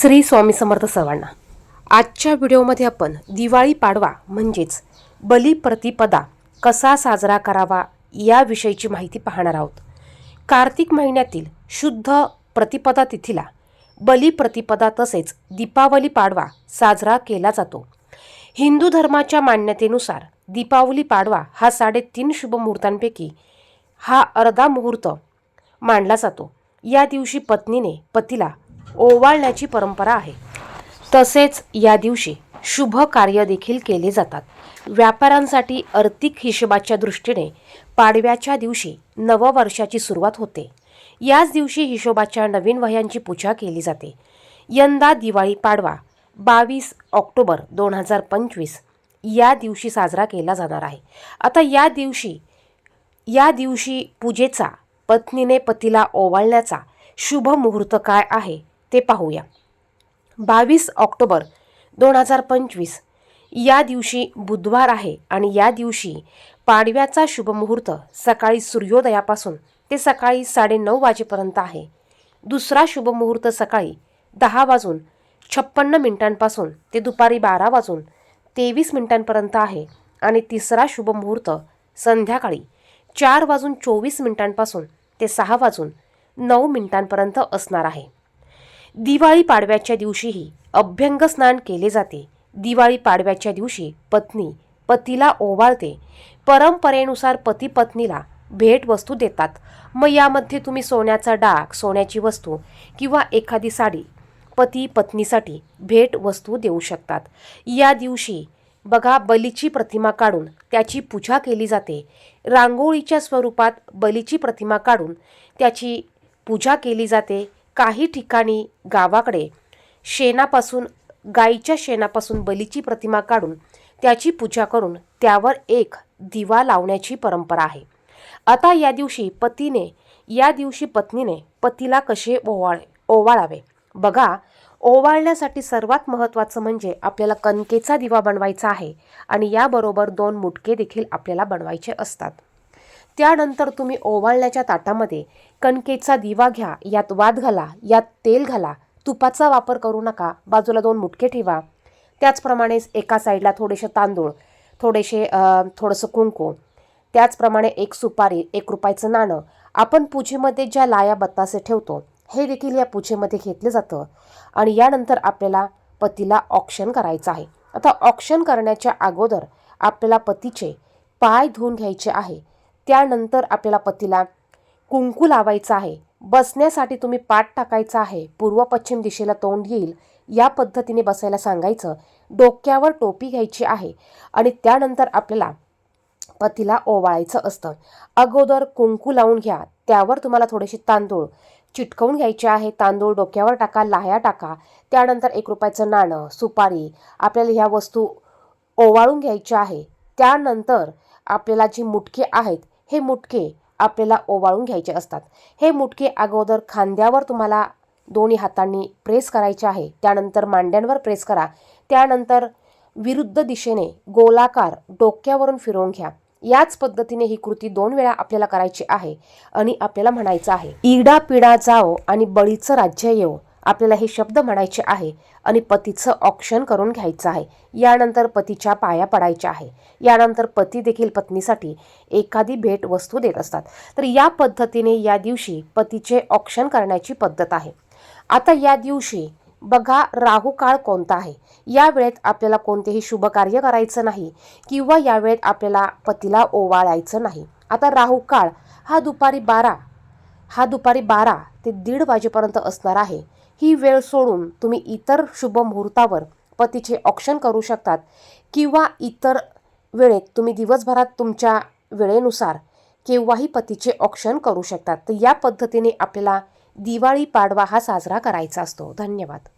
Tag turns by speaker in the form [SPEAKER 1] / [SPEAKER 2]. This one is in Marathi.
[SPEAKER 1] श्री स्वामी समर्थ सर्वांना. आजच्या व्हिडिओमध्ये आपण दिवाळी पाडवा म्हणजेच बलिप्रतिपदा कसा साजरा करावा याविषयीची माहिती पाहणार आहोत. कार्तिक महिन्यातील शुद्ध प्रतिपदा तिथीला बलिप्रतिपदा तसेच दीपावली पाडवा साजरा केला जातो. हिंदू धर्माच्या मान्यतेनुसार दीपावली पाडवा हा साडेतीन शुभ मुहूर्तांपैकी हा अर्धा मुहूर्त मानला जातो. या दिवशी पत्नीने पतीला ओवाळण्याची परंपरा आहे. तसेच या दिवशी शुभ कार्य देखील केले जातात. व्यापाऱ्यांसाठी आर्थिक हिशोबाच्या दृष्टीने पाडव्याच्या दिवशी नववर्षाची सुरुवात होते. याच दिवशी हिशोबाच्या नवीन वह्यांची पूजा केली जाते. यंदा दिवाळी पाडवा बावीस ऑक्टोबर दोन हजार पंचवीस या दिवशी साजरा केला जाणार आहे. आता या दिवशी या दिवशी पूजेचा पत्नीने पतीला ओवाळण्याचा शुभ मुहूर्त काय आहे? ते पाहूया. बावीस ऑक्टोबर दोन हजार पंचवीस. या दिवशी बुधवार आहे आणि या दिवशी पाडव्याचा शुभमुहूर्त सकाळी सूर्योदयापासून ते सकाळी साडेनऊ वाजेपर्यंत आहे. दुसरा शुभमुहूर्त सकाळी दहा वाजून छप्पन्न मिनिटांपासून ते दुपारी बारा वाजून तेवीस मिनिटांपर्यंत आहे आणि तिसरा शुभमुहूर्त संध्याकाळी चार वाजून चोवीस मिनिटांपासून ते सहा वाजून नऊ मिनिटांपर्यंत असणार आहे. दिवाळी पाडव्याच्या दिवशीही अभ्यंग स्नान केले जाते. दिवाळी पाडव्याच्या दिवशी पत्नी पतीला ओवाळते. परंपरेनुसार पती पत्नीला भेटवस्तू देतात. मग यामध्ये तुम्ही सोन्याचा डाग सोन्याची वस्तू किंवा एखादी साडी पती पत्नीसाठी भेटवस्तू देऊ शकतात. या दिवशी बघा बलीची प्रतिमा काढून त्याची पूजा केली जाते. रांगोळीच्या स्वरूपात बलीची प्रतिमा काढून त्याची पूजा केली जाते. काही ठिकाणी गावाकडे शेणापासून गाईच्या शेणापासून बलीची प्रतिमा काढून त्याची पूजा करून त्यावर एक दिवा लावण्याची परंपरा आहे. आता या दिवशी पतीने या दिवशी पत्नीने पतीला कसे ओवाळ ओवाळावे? बघा ओवाळण्यासाठी सर्वात महत्त्वाचं म्हणजे आपल्याला कणकेचा दिवा बनवायचा आहे आणि याबरोबर दोन मुटके देखील आपल्याला बनवायचे असतात. त्यानंतर तुम्ही ओवाळण्याच्या ताटामध्ये कणकेचा दिवा घ्या यात वाद घाला यात तेल घाला तुपाचा वापर करू नका बाजूला दोन मुटके ठेवा. त्याचप्रमाणे एका साईडला थोडेसे तांदूळ थोडेसे थोडंसं कुंकू त्याचप्रमाणे एक सुपारी एक रुपयाचं नाणं. आपण पूजेमध्ये ज्या लाया बत्तासे ठेवतो हे देखील या पूजेमध्ये घेतलं जातं. आणि यानंतर आपल्याला पतीला ऑक्शन करायचं आहे. आता ऑक्शन करण्याच्या अगोदर आपल्याला पतीचे पाय धुवून घ्यायचे आहे. त्यानंतर आपल्याला पतीला कुंकू लावायचं आहे. बसण्यासाठी तुम्ही पाठ टाकायचा आहे. पूर्व पश्चिम दिशेला तोंड येईल. या पद्धतीने बसायला सांगायचं. डोक्यावर टोपी घ्यायची आहे. आणि त्यानंतर आपल्याला पतीला ओवाळायचं असतं. अगोदर कुंकू लावून घ्या. त्यावर तुम्हाला थोडेसे तांदूळ चिटकवून घ्यायचे आहे. तांदूळ डोक्यावर टाका लाह्या टाका. त्यानंतर एक रुपयाचं नाणं सुपारी आपल्याला ह्या वस्तू ओवाळून घ्यायच्या आहे. त्यानंतर आपल्याला जी मुटके आहेत हे मुटके आपल्याला ओवाळून घ्यायचे असतात. हे मुटके अगोदर खांद्यावर तुम्हाला दोन्ही हातांनी प्रेस करायचे आहे. त्यानंतर मांड्यांवर प्रेस करा. त्यानंतर विरुद्ध दिशेने गोलाकार डोक्यावरून फिरवून घ्या. याच पद्धतीने ही कृती दोन वेळा आपल्याला करायची आहे आणि आपल्याला म्हणायचं आहे इडा पिडा जाओ आणि बळीचं राज्य येऊ आपल्याला हे शब्द म्हणायचे आहे आणि पतीचं ऑक्शन करून घ्यायचं आहे. यानंतर पतीच्या पाया पडायच्या आहे. यानंतर पती देखील पत्नीसाठी एखादी भेट वस्तू देत असतात. तर या पद्धतीने या दिवशी पतीचे ऑक्शन करण्याची पद्धत आहे. आता या दिवशी बघा राहू काळ कोणता आहे. या वेळेत आपल्याला कोणतेही शुभ कार्य करायचं नाही किंवा या वेळेत आपल्याला पतीला ओवाळायचं नाही. आता राहू काळ हा दुपारी बारा हा दुपारी बारा ते दीड वाजेपर्यंत असणार आहे. ही वेळ सोडून तुम्ही इतर शुभ मुहूर्तावर पतीचे ऑक्शन करू शकतात किंवा इतर वेळेत तुम्ही दिवसभरात तुमच्या वेळेनुसार केव्हाही पतीचे ऑक्शन करू शकतात. तर या पद्धतीने आपल्याला दिवाळी पाडवा हा साजरा करायचा असतो. धन्यवाद.